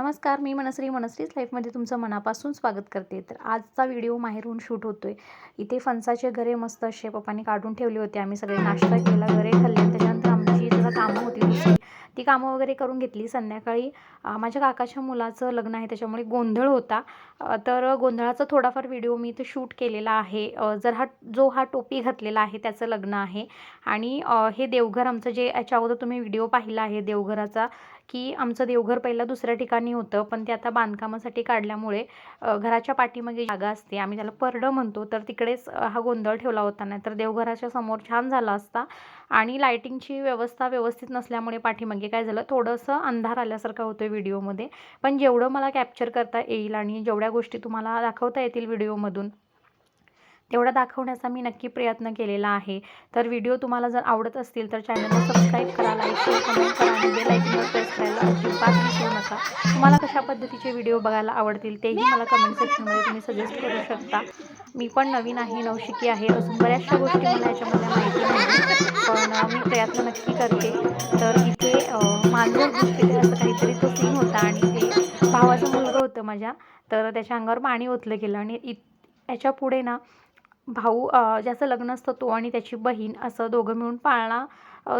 नमस्कार मी मनश्री. मनश्रीच लाईफमध्ये तुमचं मनापासून स्वागत करते. तर आजचा व्हिडिओ माहेरून शूट होतोय. इथे फणसाचे घरे मस्त असे पप्पांनी काढून ठेवले होते. आम्ही सगळे नाश्ता केला घरे खाल्ले त्याच्यानंतर आमची जरा कामं होती दुसरी. ती कामं वगैरे करून घेतली. संध्याकाळी माझ्या काकाच्या मुलाचं लग्न आहे त्याच्यामुळे गोंधळ होता. तर गोंधळाचा थोडाफार व्हिडिओ मी इथे शूट केलेला आहे. जर हा जो हा टोपी घातलेला आहे त्याचं लग्न आहे. आणि हे देवघर आमचं जे याच्या अगोदर तुम्ही व्हिडिओ पाहिला आहे देवघराचा की आमचं देवघर पहिलं दुसऱ्या ठिकाणी होतं पण ते आता बांधकामासाठी काढल्यामुळे घराच्या पाठीमागे जागा असते. आम्ही त्याला परडं म्हणतो तर तिकडेच हा गोंधळ ठेवला होता. नाही तर देवघराच्या समोर छान झाला असता. आणि लायटिंगची व्यवस्था व्यवस्थित नसल्यामुळे पाठीमागे काय झालं थोडंसं अंधार आल्यासारखं होतं व्हिडिओमध्ये. पण जेवढं मला कॅप्चर करता येईल आणि जेवढ्या गोष्टी तुम्हाला दाखवता येतील व्हिडिओमधून तेवढा दाखवण्याचा मी नक्की प्रयत्न केलेला आहे. तर व्हिडिओ तुम्हाला जर आवडत असतील तर चॅनलला सबस्क्राईब करा लाईक शेअर कमेंट करा आणि बेल आयकॉनवर प्रेस करायला अजिबात विसरू नका. तुम्हाला कशा पद्धतीचे व्हिडिओ बघायला आवडतील तेही मला कमेंट सेक्शनमध्ये तुम्ही सजेस्ट करू शकता. मी पण नवीन आहे नवशिकी आहे अजून बऱ्याचशा गोष्टी मला याच्यामध्ये माहिती नाही पण मी प्रयत्न नक्की करते. तर इथे मांजर गोष्टी असं काहीतरी तो सीन होता आणि ते भावाचं मुलगा होतं माझ्या. तर त्याच्या अंगावर पाणी ओतलं गेलं आणि इ याच्यापुढे ना भाऊ ज्याचं लग्न असतं तो आणि त्याची बहीण असं दोघं मिळून पाळणा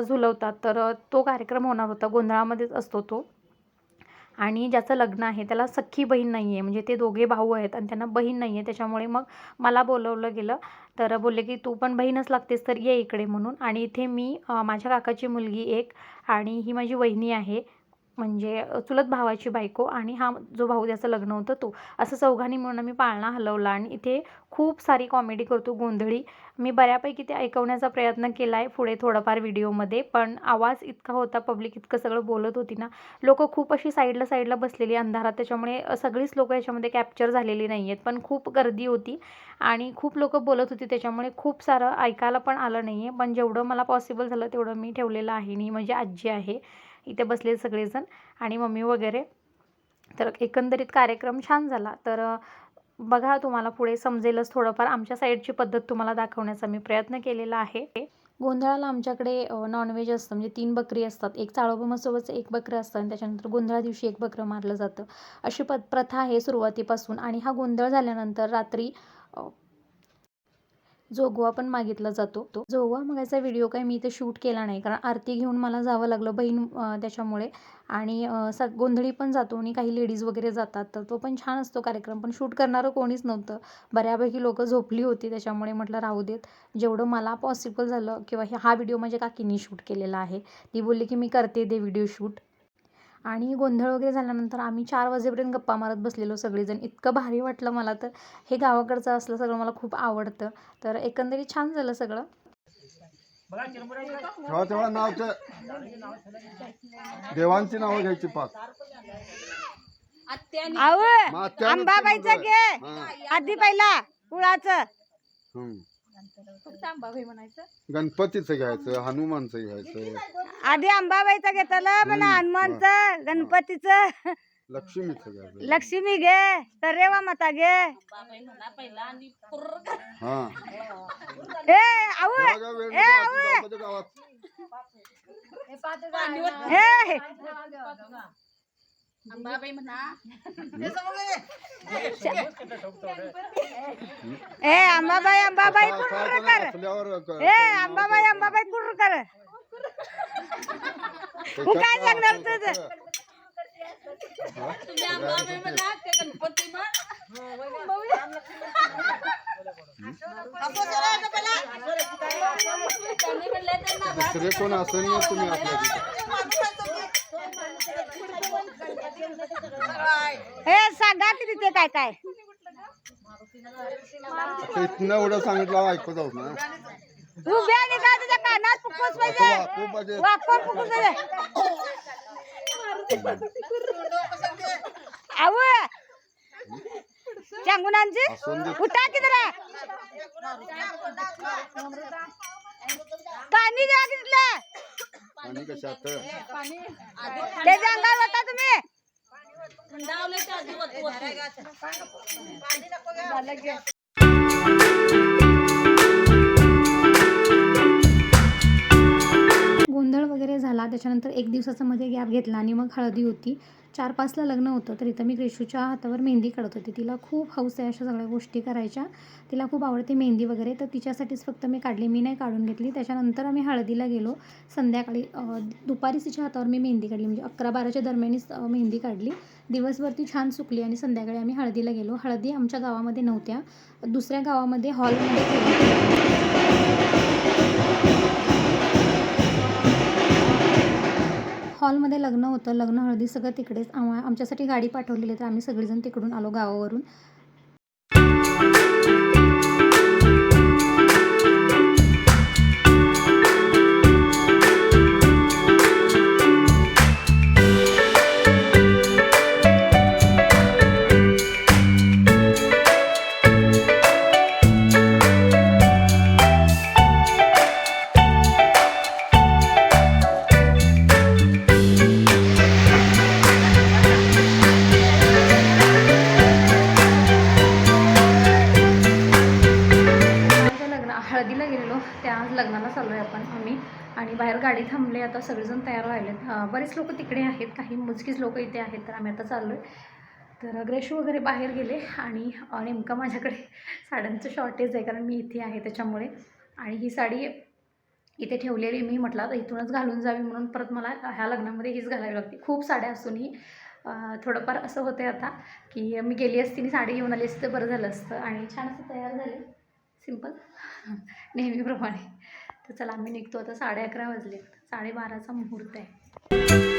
झुलवतात. तर तो कार्यक्रम होणार होता. गोंधळामध्येच असतो तो. आणि ज्याचं लग्न आहे त्याला सख्खी बहीण नाही आहे म्हणजे ते दोघे भाऊ आहेत आणि त्यांना बहीण नाही आहे त्याच्यामुळे मग मला बोलवलं गेलं. तर बोलले की तू पण बहीणच लागतेस तर ये इकडे म्हणून. आणि इथे मी माझ्या काकाची मुलगी एक आणि ही माझी वहिनी आहे. म्हणजे चुलत भावाची बायको आणि हा जो भाऊ ज्याचं लग्न होतं तो. असं चौघांनी मिळून आम्ही पाळणा हलवला आणि इथे खूप सारी कॉमेडी करतो गोंधळी. मी बऱ्यापैकी ते ऐकवण्याचा प्रयत्न केला आहे पुढे थोडंफार व्हिडिओमध्ये पण आवाज इतका होता पब्लिक इतकं सगळं बोलत होती ना. लोकं खूप अशी साईडला साईडला बसलेली अंधारात. त्याच्यामुळे सगळीच लोकं याच्यामध्ये कॅप्चर झालेली नाही आहेत पण खूप गर्दी होती आणि खूप लोकं बोलत होती. त्याच्यामुळे खूप सारं ऐकायला पण आलं नाही आहे पण जेवढं मला पॉसिबल झालं तेवढं मी ठेवलेलं आहे आणि म्हणजे माझी आजी आहे. इथे बसले सगळेजण आणि मम्मी वगैरे. तर एकंदरीत कार्यक्रम छान झाला. तर बघा तुम्हाला पुढे समजेलच थोडंफार. आमच्या साईडची पद्धत तुम्हाला दाखवण्याचा मी प्रयत्न केलेला आहे. गोंधळाला आमच्याकडे नॉनव्हेज असतं. म्हणजे तीन बकरी असतात. एक चाळोबामसोबतचं एक बकरं असतं आणि त्याच्यानंतर गोंधळा दिवशी एक बकरं मारलं जातं. अशी प प्रथा आहे सुरुवातीपासून. आणि हा गोंधळ झाल्यानंतर रात्री जोगवा पण मागितला जातो तो. जोगवा मागायचा व्हिडिओ काय मी इथे शूट केला नाही. कारण आरती घेऊन मला जावं लागलं बहीण त्याच्यामुळे. आणि स गोंधळी पण जातो आणि काही लेडीज वगैरे जातात. तर तो पण छान असतो कार्यक्रम. पण शूट करणारं कोणीच नव्हतं. बऱ्यापैकी लोकं झोपली होती. त्याच्यामुळे म्हटलं राहू देत. जेवढं मला पॉसिबल झालं किंवा हे- हा व्हिडिओ माझ्या काकींनी शूट केलेला आहे ती बोलली की मी करते दे व्हिडिओ शूट आणि गोंधळ वगैरे झाल्यानंतर आम्ही चार वाजेपर्यंत गप्पा मारत बसलेलो सगळेजण. इतकं भारी वाटलं मला तर. हे गावाकडचं असलं सगळं मला खूप आवडतं. तर एकंदरीत छान झालं सगळं. तेव्हा तेव्हा नावचं देवांची नावं घ्यायची पाच. आव नंतर घे. आधी पहिला कुळाचं. गणपतीचं घ्यायचं हनुमानचं घ्यायचं. आधी अंबाबाईचं घेतलं म्हणा हनुमानचं गणपतीचं. लक्ष्मीचं घ्यायचं. लक्ष्मी घे तर रेवा माता घे. हा. ए आऊ वेळ ए ए अंबाबाई अंबाबाई असं- कुर्र कर? ए अंबाबाई अंबाबाई कुर्र कर? काय सांगणार तुझं? हा? दुसरे कोण असेल ना तुम्ही आपल्या ए सांगा की तिथे काय काय? इथनं एवढं सांगितलं ऐकत आहोत ना. उभे आणि काय तुझ्या कानात फुकूस पाहिजे. पाहिजे. वाकून फुकूस पाहिजे. आव चांगुणांची असून दे. उठा की जरा. पाणी द्या की तिथलं. आणि कशात? त्याच्या अंगावर होता तुम्ही. गोंधळ वगैरे झाला त्याच्यानंतर एक दिवसाचा मध्ये गॅप घेतला आणि मग हळदी होती. चार पाचला लग्न होतं तर इथं मी ग्रेशूच्या हातावर मेहंदी काढत होते. तिला खूप हौस आहे अशा सगळ्या गोष्टी करायच्या. तिला खूप आवडते मेहंदी वगैरे तर तिच्यासाठीच फक्त मी काढली मी नाही काढून घेतली. त्याच्यानंतर आम्ही हळदीला गेलो. संध्याकाळी दुपारीच तिच्या हातावर मी मेहंदी काढली. म्हणजे अकरा बाराच्या दरम्यानच मेहंदी काढली. दिवसभर ती छान सुकली आणि संध्याकाळी आम्ही हळदीला गेलो. हळदी आमच्या गावामध्ये नव्हत्या. दुसऱ्या गावामध्ये हॉलमध्ये हॉलमध्ये लग्न होतं. लग्न हळदी सगळं तिकडेच. आम्हा आमच्यासाठी गाडी पाठवलेली तर आम्ही सगळेजण तिकडून आलो गावावरून. आणि बाहेर गाडी थांबले आता सगळेजण तयार व्हायलेत. बरेच लोक तिकडे आहेत काही मोजकीच लोक इथे आहेत तर आम्ही आता चाललो आहे तर ग्रेशू वगैरे बाहेर गेले आणि नेमकं माझ्याकडे साड्यांचं शॉर्टेज आहे कारण मी इथे आहे त्याच्यामुळे. आणि ही साडी इथे ठेवलेली मी म्हटलं आता इथूनच घालून जावी म्हणून परत मला ह्या लग्नामध्ये हीच घालावी लागते. खूप साड्या असूनही थोडंफार असं होतं आता की मी गेली असती आणि साडी घेऊन आली असती तर बरं झालं असतं. आणि छान असं तयार झाले. सिंपल नेहमीप्रमाणे. तर चला आम्ही निघतो. आता साडे अकरा वाजले साडेबाराचा मुहूर्त आहे.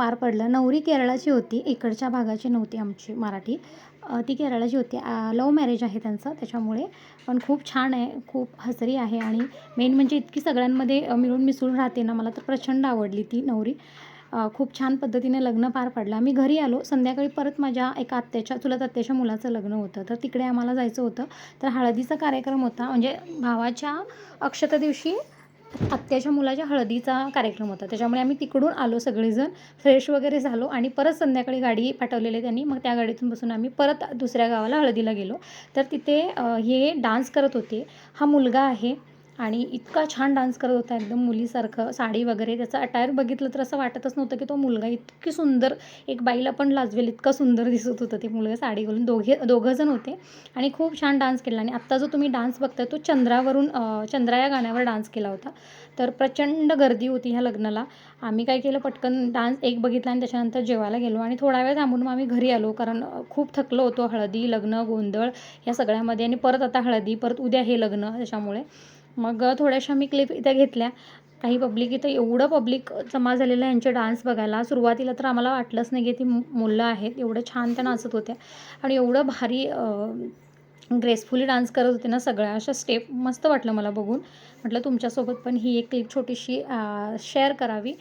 पार पडलं. नवरी केरळाची होती. इकडच्या भागाची नव्हती आमची मराठी. ती केरळाची होती. लव मॅरेज आहे त्यांचं त्याच्यामुळे. पण खूप छान आहे. खूप हसरी आहे आणि मेन म्हणजे इतकी सगळ्यांमध्ये मिळून मिसळून राहते ना मला तर प्रचंड आवडली ती नवरी. खूप छान पद्धतीने लग्न पार पडलं. आम्ही घरी आलो. संध्याकाळी परत माझ्या एका आत्याच्या चुलत आत्याच्या मुलाचं लग्न होतं. तर तिकडे आम्हाला जायचं होतं. तर हळदीचा कार्यक्रम होता. म्हणजे भावाच्या अक्षता दिवशी आत्याच्या मुलाच्या हळदीचा कार्यक्रम होता. त्याच्यामुळे आम्ही तिकडून आलो सगळेजण. फ्रेश वगैरे झालो आणि परत संध्याकाळी गाडी पाठवलेली त्यांनी. मग त्या गाडीतून बसून आम्ही परत दुसऱ्या गावाला हळदीला गेलो. तर तिथे हे डान्स करत होते. हा मुलगा आहे. आणि इतका छान डान्स करत होता एकदम मुलीसारखं साडी वगैरे त्याचं अटायर बघितलं तर असं वाटतच नव्हतं की तो मुलगा इतकी सुंदर एक बाईला पण लाजवेल इतका सुंदर दिसत होतं ते मुलगा साडी घालून. दोघे दोघंजण होते आणि खूप छान डान्स केला. आणि आत्ता जो तुम्ही डान्स बघताय तो चंद्रावरून चंद्रा या गाण्यावर डान्स केला होता. तर प्रचंड गर्दी होती ह्या लग्नाला. आम्ही काय केलं पटकन डान्स एक बघितला आणि त्याच्यानंतर जेवायला गेलो. आणि थोडा वेळ थांबून मग आम्ही घरी आलो कारण खूप थकलो होतो. हळदी लग्न गोंधळ या सगळ्यामध्ये. आणि परत आता हळदी परत उद्या हे लग्न त्याच्यामुळे. मग थोड्याशा मी क्लिप इथं घेतल्या. काही पब्लिक इथं एवढं पब्लिक जमा झालेलं आहे यांचे डान्स बघायला. सुरुवातीला तर आम्हाला वाटलंच नाही की ती मुलं आहेत. एवढं छान त्या नाचत होत्या. आणि एवढं भारी ग्रेसफुली डान्स करत होते ना सगळ्या. अशा स्टेप मस्त वाटलं मला बघून. म्हटलं तुमच्यासोबत पण ही एक क्लिप छोटीशी शेअर करावी.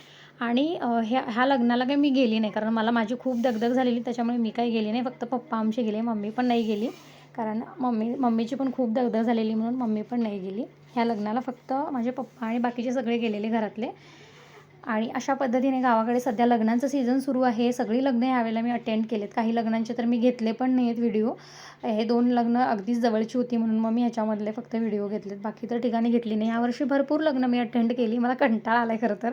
आणि ह्या ह्या लग्नाला काही मी गेली नाही. कारण मला माझी खूप दगदग झालेली. त्याच्यामुळे मी काही गेली नाही. फक्त पप्पा आमचे गेले. मम्मी पण नाही गेली. कारण मम्मी मम्मीची पण खूप दगदग झालेली म्हणून मम्मी पण नाही गेली. ह्या लग्नाला फक्त माझे पप्पा आणि बाकीचे सगळे गेलेले घरातले. आणि अशा पद्धतीने गावाकडे सध्या लग्नांचं सीझन सुरू आहे. सगळी लग्न ह्यावेळेला मी अटेंड केलेत. काही लग्नांचे तर मी घेतले पण नाही आहेत व्हिडिओ हे दोन लग्न अगदीच जवळची होती म्हणून मग मी ह्याच्यामधले फक्त व्हिडिओ घेतलेत. बाकी तर ठिकाणी घेतली नाही. यावर्षी भरपूर लग्न मी अटेंड केली. मला कंटाळा आला आहे खरं तर.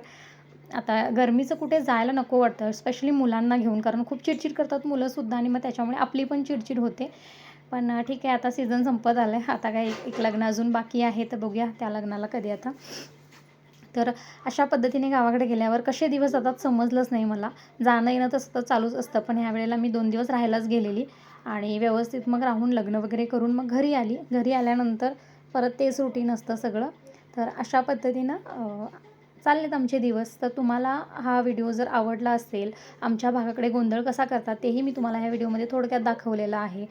आता गरमीचं कुठे जायला नको वाटतं. स्पेशली मुलांना घेऊन. कारण खूप चिडचिड करतात मुलंसुद्धा आणि मग त्याच्यामुळे आपली पण चिडचिड होते. पण ठीक आहे आता सीझन संपत आलं आहे आता काय एक- एक लग्न अजून बाकी आहे तर बघूया त्या लग्नाला कधी आता. तर अशा पद्धतीने गावाकडे गेल्यावर कसे दिवस जातात समजलंच नाही मला. जाणं येणं तसं तर चालूच असतं पण ह्या वेळेला मी दोन दिवस राहायलाच गेलेली. आणि व्यवस्थित मग राहून लग्न वगैरे करून मग घरी आली. घरी आल्यानंतर परत तेच रुटीन असतं सगळं. तर अशा पद्धतीनं चाललेत आमचे दिवस. तर तुम्हाला हा व्हिडिओ जर आवडला असेल आमच्या भागाकडे गोंधळ कसा करतात तेही मी तुम्हाला ह्या व्हिडिओमध्ये थोडक्यात दाखवलेलं आहे.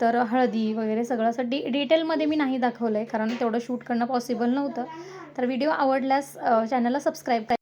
तर हळदी वगैरे सगळं. असं डि डिटेलमध्ये मी नाही दाखवलं आहे कारण तेवढं शूट करणं पॉसिबल नव्हतं. तर व्हिडिओ आवडल्यास चॅनलला सबस्क्राईब करा.